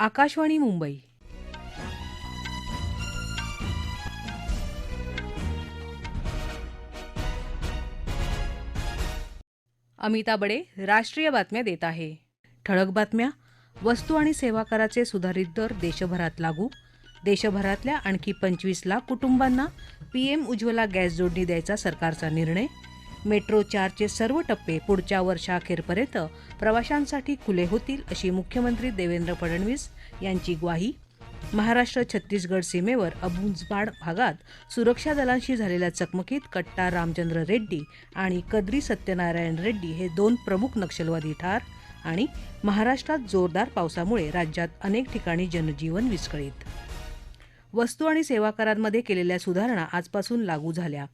आकाशवाणी मुंबई. अमिता बडे राष्ट्रीय बातम्या देत आहे. ठळक बातम्या वस्तू आणि सेवा कराचे सुधारित दर देशभरात लागू. देशभरातल्या आणखी पंचवीस लाख कुटुंबांना पीएम उज्ज्वला गॅस जोडणी द्यायचा सरकारचा निर्णय. मेट्रो चारचे सर्व टप्पे पुढच्या वर्षाअखेरपर्यंत प्रवाशांसाठी खुले होतील अशी मुख्यमंत्री देवेंद्र फडणवीस यांची ग्वाही. महाराष्ट्र छत्तीसगड सीमेवर अबुंजबाड भागात सुरक्षा दलांशी झालेल्या चकमकीत कट्टा रामचंद्र रेड्डी आणि कद्री सत्यनारायण रेड्डी हे दोन प्रमुख नक्षलवादी ठार आणि महाराष्ट्रात जोरदार पावसामुळे राज्यात अनेक ठिकाणी जनजीवन विस्कळीत. वस्तू आणि सेवा करांमध्ये केलेल्या सुधारणा आजपासून लागू झाल्या.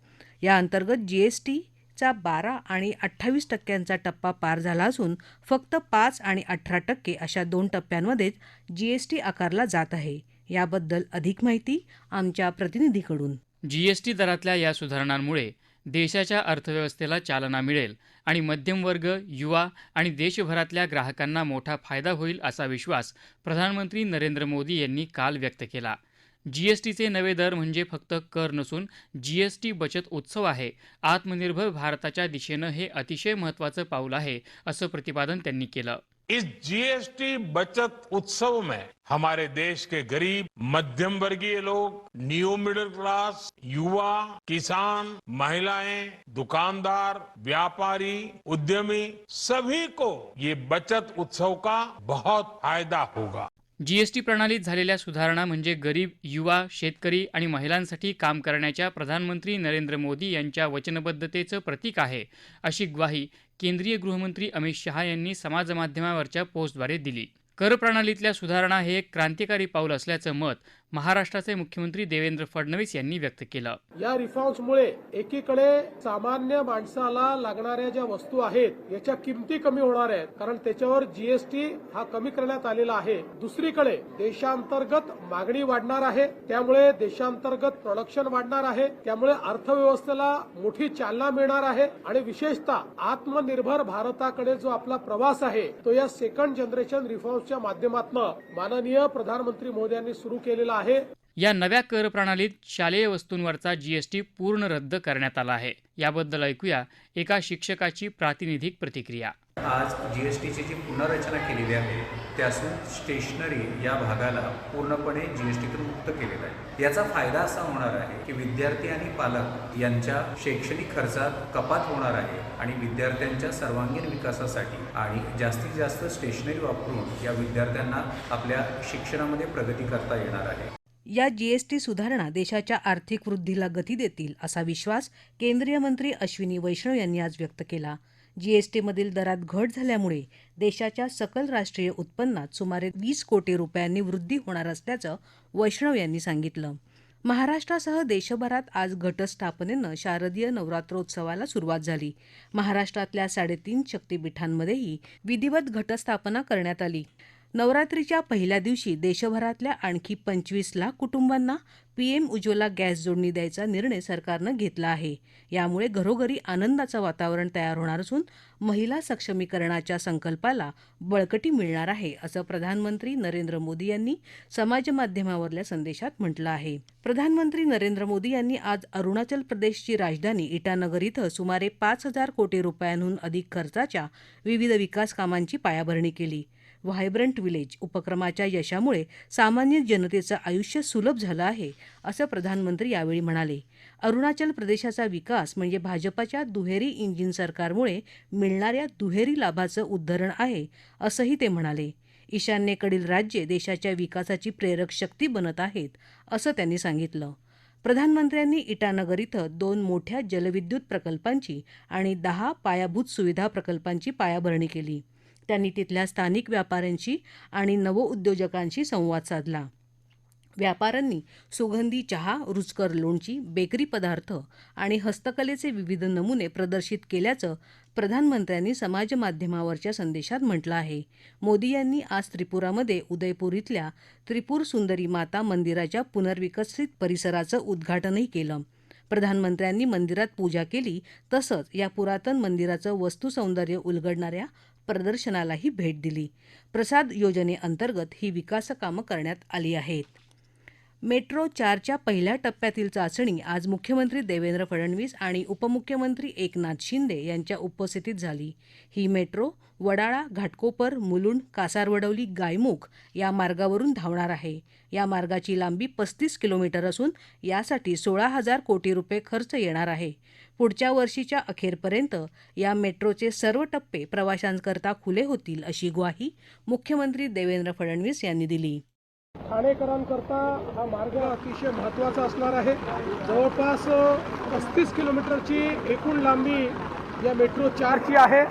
या अंतर्गत जीएसटी चा बारा आणि अठ्ठावीस टक्क्यांचा टप्पा पार झाला असून फक्त पाच आणि अठरा टक्के अशा दोन टप्प्यांमध्येच जीएसटी आकारला जात आहे. याबद्दल अधिक माहिती आमच्या प्रतिनिधीकडून. जीएसटी दरातल्या या सुधारणांमुळे देशाच्या अर्थव्यवस्थेला चालना मिळेल आणि मध्यमवर्ग युवा आणि देशभरातल्या ग्राहकांना मोठा फायदा होईल असा विश्वास प्रधानमंत्री नरेंद्र मोदी यांनी काल व्यक्त केला. जीएसटीचे नवे दर म्हणजे फक्त कर नसून जीएसटी बचत उत्सव आहे. आत्मनिर्भर भारताच्या दिशेनं हे अतिशय महत्त्वाचं पाऊल आहे असं प्रतिपादन त्यांनी केलं. इस जीएसटी बचत उत्सव में हमारे देश के गरीब मध्यम वर्गीय लोग न्यू मिडिल क्लास युवा किसान महिलाएं दुकानदार व्यापारी उद्यमी सभी को ये बचत उत्सव का बहुत फायदा होगा। जीएसटी प्रणालीत झालेल्या सुधारणा म्हणजे गरीब युवा शेतकरी आणि महिलांसाठी काम करण्याच्या प्रधानमंत्री नरेंद्र मोदी यांच्या वचनबद्धतेचं प्रतीक आहे अशी ग्वाही केंद्रीय गृहमंत्री अमित शहा यांनी समाजमाध्यमावरच्या पोस्टद्वारे दिली. कर प्रणालीतल्या सुधारणा हे एक क्रांतिकारी पाऊल असल्याचं मत महाराष्ट्राचे मुख्यमंत्री देवेंद्र फडणवीस यांनी व्यक्त केलं. या रिफॉर्म्समुळे एकीकडे सामान्य माणसाला लागणाऱ्या ज्या वस्तू आहेत याच्या किमती कमी होणार आहेत कारण त्याच्यावर जीएसटी हा कमी करण्यात आलेला आहे. दुसरीकडे देशांतर्गत मागणी वाढणार आहे त्यामुळे देशांतर्गत प्रोडक्शन वाढणार आहे त्यामुळे अर्थव्यवस्थेला मोठी चालना मिळणार आहे आणि विशेषतः आत्मनिर्भर भारताकडे जो आपला प्रवास आहे तो या सेकंड जनरेशन रिफॉर्म्सच्या माध्यमातून माननीय प्रधानमंत्री मोदी यांनी सुरू केलेला आहे. या नव्या कर प्रणालीत शालेय वस्तूंवरचा जीएसटी पूर्ण रद्द करण्यात आला आहे. याबद्दल ऐकूया एका शिक्षकाची प्रातिनिधिक प्रतिक्रिया. आज जी एस टीची जी पुनर्रचना केलेली आहे त्यातून स्टेशनरी या भागाला पूर्णपणे जी एस टीतून मुक्त केलेलं आहे. याचा फायदा असा होणार आहे की विद्यार्थी आणि पालक यांच्या शैक्षणिक खर्चात कपात होणार आहे आणि विद्यार्थ्यांच्या सर्वांगीण विकासासाठी आणि जास्तीत जास्त स्टेशनरी वापरून या विद्यार्थ्यांना आपल्या शिक्षणामध्ये प्रगती करता येणार आहे. या जीएसटी सुधारणा देशाच्या आर्थिक वृद्धीला गती देतील असा विश्वास केंद्रीय मंत्री अश्विनी वैष्णव यांनी आज व्यक्त केला. जीएसटीमधील दरात घट झाल्यामुळे देशाच्या सकल राष्ट्रीय उत्पन्नात सुमारे वीस कोटी रुपयांनी वृद्धी होणार असल्याचं वैष्णव यांनी सांगितलं. महाराष्ट्रासह देशभरात आज घटस्थापनेनं शारदीय नवरात्रोत्सवाला सुरुवात झाली. महाराष्ट्रातल्या साडेतीन शक्तीपीठांमध्येही विधिवत घटस्थापना करण्यात आली. नवरात्रीच्या पहिल्या दिवशी देशभरातल्या आणखी पंचवीस लाख कुटुंबांना पीएम उज्ज्वला गॅस जोडणी द्यायचा निर्णय सरकारनं घेतला आहे. यामुळे घरोघरी आनंदाचं वातावरण तयार होणार असून महिला सक्षमीकरणाच्या संकल्पाला बळकटी मिळणार आहे असं प्रधानमंत्री नरेंद्र मोदी यांनी समाजमाध्यमावरल्या संदेशात म्हटलं आहे. प्रधानमंत्री नरेंद्र मोदी यांनी आज अरुणाचल प्रदेशची राजधानी इटानगर इथं सुमारे पाच हजार कोटी रुपयांहून अधिक खर्चाच्या विविध विकास कामांची पायाभरणी केली. व्हायब्रंट विलेज उपक्रमाच्या यशामुळे सामान्य जनतेचं आयुष्य सुलभ झालं आहे असं प्रधानमंत्री यावेळी म्हणाले. अरुणाचल प्रदेशाचा विकास म्हणजे भाजपाच्या दुहेरी इंजिन सरकारमुळे मिळणाऱ्या दुहेरी लाभाचं उद्धरण आहे असंही ते म्हणाले. ईशान्येकडील राज्ये देशाच्या विकासाची प्रेरक शक्ती बनत आहेत असं त्यांनी सांगितलं. प्रधानमंत्र्यांनी इटानगर इथं दोन मोठ्या जलविद्युत प्रकल्पांची आणि दहा पायाभूत सुविधा प्रकल्पांची पायाभरणी केली. त्यांनी तिथल्या स्थानिक व्यापाऱ्यांशी आणि नवउद्योजकांशी संवाद साधला. व्यापाऱ्यांनी सुगंधी चहा रुचकर लोणची बेकरी पदार्थ आणि हस्तकलेचे विविध नमुने प्रदर्शित केल्याचं प्रधानमंत्र्यांनी समाजमाध्यमावरच्या संदेशात म्हटलं आहे. मोदी यांनी आज त्रिपुरामध्ये उदयपूर इथल्या त्रिपूर सुंदरी माता मंदिराच्या पुनर्विकसित परिसराचं उद्घाटनही केलं. प्रधानमंत्र्यांनी मंदिरात पूजा केली तसंच या पुरातन मंदिराचं वस्तुसौंदर्य उलगडणाऱ्या प्रदर्शनालाही भेट दिली. प्रसाद योजनेअंतर्गत ही विकासकामं करण्यात आली आहेत. मेट्रो चारच्या पहिल्या टप्प्यातील चाचणी आज मुख्यमंत्री देवेंद्र फडणवीस आणि उपमुख्यमंत्री एकनाथ शिंदे यांच्या उपस्थितीत झाली. ही मेट्रो वडाळा घाटकोपर मुलुंड कासारवडवली गायमुख या मार्गावरून धावणार आहे. या मार्गाची लांबी पस्तीस किलोमीटर असून यासाठी सोळा हजार कोटी रुपये खर्च येणार आहे. पुढच्या वर्षीच्या अखेरपर्यंत या मेट्रोचे सर्व टप्पे प्रवाशांकरता खुले होतील अशी ग्वाही मुख्यमंत्री देवेंद्र फडणवीस यांनी दिली. ठाणेकरांकरता हा मार्ग अतिशय महत्त्वाचा असणार आहे. जवळपास पस्तीस किलोमीटरची एकूण लांबी या मेट्रो चारची आहे.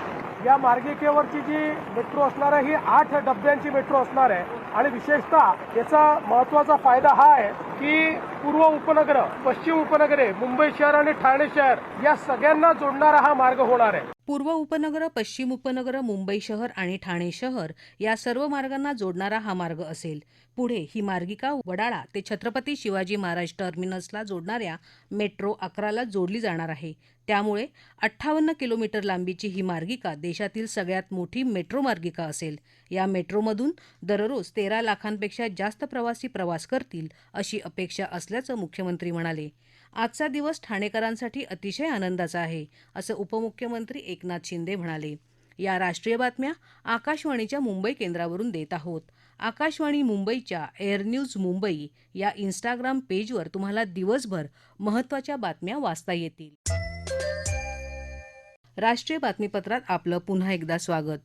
या मार्गिकेवरची जी मेट्रो असणार आहे ही आठ डब्यांची मेट्रो असणार आहे. आणि विशेषतः याचा महत्त्वाचा फायदा हा आहे की पूर्व उपनगर पश्चिम उपनगरे मुंबई शहर आणि ठाणे शहर या सगळ्यांना जोडणारा हा मार्ग होणार आहे. पूर्व उपनगरं पश्चिम उपनगरं मुंबई शहर आणि ठाणे शहर या सर्व मार्गांना जोडणारा हा मार्ग असेल. पुढे ही मार्गिका वडाळा ते छत्रपती शिवाजी महाराज टर्मिनसला जोडणाऱ्या मेट्रो अकराला जोडली जाणार आहे. त्यामुळे अठ्ठावन्न किलोमीटर लांबीची ही मार्गिका देशातील सगळ्यात मोठी मेट्रो मार्गिका असेल. या मेट्रोमधून दररोज तेरा लाखांपेक्षा जास्त प्रवासी प्रवास करतील अशी अपेक्षा असल्याचं मुख्यमंत्री म्हणाले. आजचा दिवस ठाणेकरांसाठी अतिशय आनंदाचा आहे असं उपमुख्यमंत्री एकनाथ शिंदे म्हणाले. या राष्ट्रीय बातम्या आकाशवाणीच्या मुंबई केंद्रावरून देत आहोत. आकाशवाणी मुंबईच्या एअर न्यूज मुंबई या इंस्टाग्राम पेजवर तुम्हाला दिवसभर महत्त्वाच्या बातम्या वाचता येतील. राष्ट्रीय बातमीपत्रात आपलं पुन्हा एकदा स्वागत.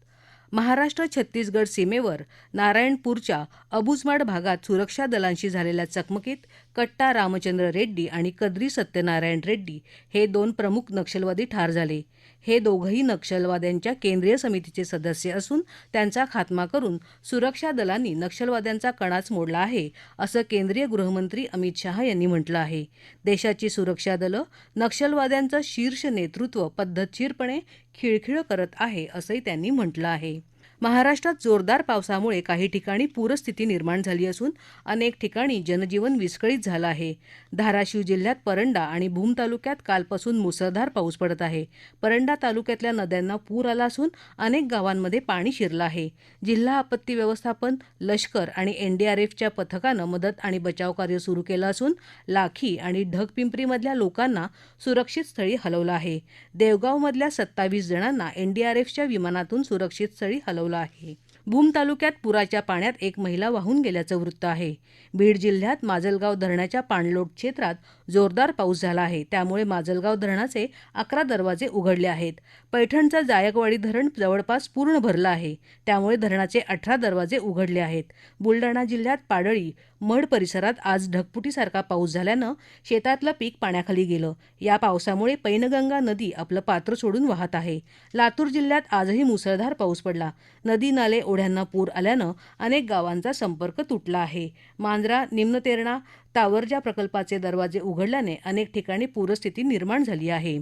महाराष्ट्र छत्तीसगड सीमेवर नारायणपूरच्या अबुजमाड भागात सुरक्षा दलांशी झालेल्या चकमकीत कट्टा रामचंद्र रेड्डी आणि कद्री सत्यनारायण रेड्डी हे दोन प्रमुख नक्षलवादी ठार झाले. हे दोघंही नक्षलवाद्यांच्या केंद्रीय समितीचे सदस्य असून त्यांचा खात्मा करून सुरक्षा दलांनी नक्षलवाद्यांचा कणाच मोडला आहे असं केंद्रीय गृहमंत्री अमित शहा यांनी म्हटलं आहे. देशाची सुरक्षा दलं नक्षलवाद्यांचं शीर्ष नेतृत्व पद्धतशीरपणे खिळखिळ करत आहे असंही त्यांनी म्हटलं आहे. महाराष्ट्रात जोरदार पावसामुळे काही ठिकाणी पूरस्थिती निर्माण झाली असून अनेक ठिकाणी जनजीवन विस्कळीत झालं आहे. धाराशिव जिल्ह्यात परंडा आणि भूम तालुक्यात कालपासून मुसळधार पाऊस पडत आहे. परंडा तालुक्यातल्या नद्यांना पूर आला असून अनेक गावांमध्ये पाणी शिरलं आहे. जिल्हा आपत्ती व्यवस्थापन लष्कर आणि एनडीआरएफच्या पथकानं मदत आणि बचाव कार्य सुरू केलं असून लाखी आणि ढगपिंपरीमधल्या लोकांना सुरक्षित स्थळी हलवलं आहे. देवगावमधल्या सत्तावीस जणांना एनडीआरएफच्या विमानातून सुरक्षित स्थळी हलवलं आहे भूम तालुक्यात पुराच्या पाण्यात एक महिला वाहून गेल्याचं वृत्त आहे. बीड जिल्ह्यात माजलगाव धरणाच्या पाणलोट क्षेत्रात जोरदार पाऊस झाला आहे. त्यामुळे माजलगाव धरणाचे अकरा दरवाजे उघडले आहेत. पैठणचं जायकवाडी धरण जवळपास पूर्ण भरलं आहे. त्यामुळे धरणाचे अठरा दरवाजे उघडले आहेत. बुलडाणा जिल्ह्यात पाडळी मढ परिसरात आज ढगफुटीसारखा पाऊस झाल्यानं शेतातलं पीक पाण्याखाली गेलं. या पावसामुळे पैनगंगा नदी आपलं पात्र सोडून वाहत आहे. लातूर जिल्ह्यात आजही मुसळधार पाऊस पडला. नदी नाले ओढ्यांना पूर आल्यानं अनेक गावांचा संपर्क तुटला आहे. मांजरा निम्नतेरणा तावरजा प्रकल्पाचे दरवाजे उघडल्याने अनेक ठिकाणी पूरस्थिती निर्माण झाली आहे.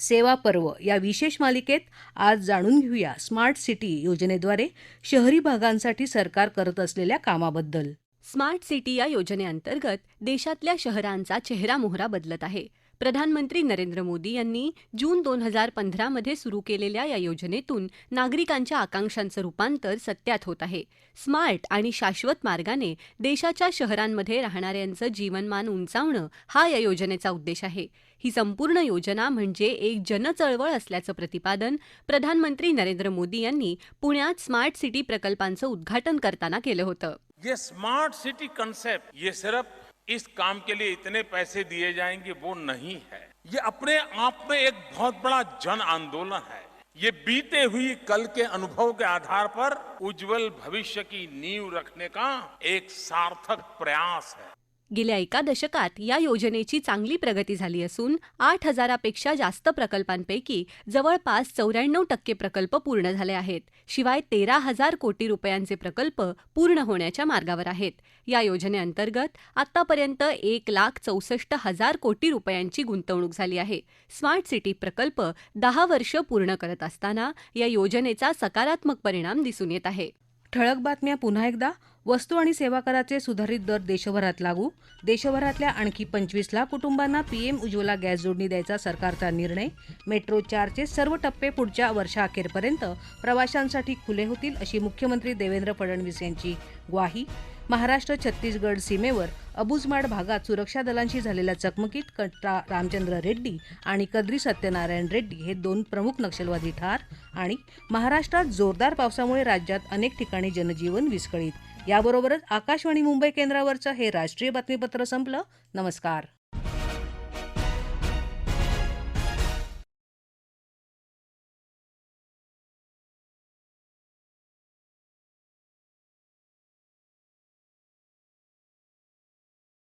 सेवा पर्व या विशेष मालिकेत आज जाणून घेऊया स्मार्ट सिटी योजनेद्वारे शहरी भागांसाठी सरकार करत असलेल्या कामाबद्दल. स्मार्ट सिटी या योजनेअंतर्गत देशातल्या शहरांचा चेहरा मोहरा बदलत आहे. प्रधानमंत्री नरेंद्र मोदी यांनी जून दोन हजार पंधरामध्ये सुरू केलेल्या या योजनेतून नागरिकांच्या आकांक्षांचं रूपांतर सत्यात होत आहे. स्मार्ट आणि शाश्वत मार्गाने देशाच्या शहरांमध्ये राहणाऱ्यांचं जीवनमान उंचावणं हा या योजनेचा उद्देश आहे. ही संपूर्ण योजना म्हणजे एक जनचळवळ असल्याचं प्रतिपादन प्रधानमंत्री नरेंद्र मोदी यांनी पुण्यात स्मार्ट सिटी प्रकल्पांचं उद्घाटन करताना केलं होतं. ये स्मार्ट सिटी कन्सेप्ट ये सिर्फ इस काम के लिए इतने पैसे दिए जाएँगे, वो नहीं है। ये अपने आप में एक बहुत बड़ा जन आंदोलन है। ये बीते हुई कल के अनुभव के आधार पर उज्जवल भविष्य की नींव रखने का एक सार्थक प्रयास है। गेल्या एका दशकात या योजनेची चांगली प्रगती झाली असून आठ हजारापेक्षा जास्त प्रकल्पांपैकी जवळपास चौऱ्याण्णव टक्के प्रकल्प पूर्ण झाले आहेत. शिवाय तेरा हजार कोटी रुपयांचे प्रकल्प पूर्ण होण्याच्या मार्गावर आहेत. या योजनेअंतर्गत आतापर्यंत एक लाख चौसष्ट हजार कोटी रुपयांची गुंतवणूक झाली आहे. स्मार्ट सिटी प्रकल्प दहा वर्ष पूर्ण करत असताना या योजनेचा सकारात्मक परिणाम दिसून येत आहे. ठळक बातम्या पुन्हा एकदा वस्तू आणि सेवा कराचे सुधारित दर देशभरात लागू. देशभरातल्या आणखी पंचवीस लाख कुटुंबांना पीएम उज्ज्वला गॅस जोडणी द्यायचा सरकारचा निर्णय. मेट्रो चारचे सर्व टप्पे पुढच्या वर्षाअखेरपर्यंत प्रवाशांसाठी खुले होतील अशी मुख्यमंत्री देवेंद्र फडणवीस यांची ग्वाही. महाराष्ट्र छत्तीसगड सीमेवर अबुजमाड भागात सुरक्षा दलांशी झालेल्या चकमकीत कट्टा रामचंद्र रेड्डी आणि कद्री सत्यनारायण रेड्डी हे दोन प्रमुख नक्षलवादी ठार आणि महाराष्ट्रात जोरदार पावसामुळे राज्यात अनेक ठिकाणी जनजीवन विस्कळीत. याबरोबरच आकाशवाणी मुंबई केंद्रावरचं हे राष्ट्रीय बातमीपत्र संपलं. नमस्कार.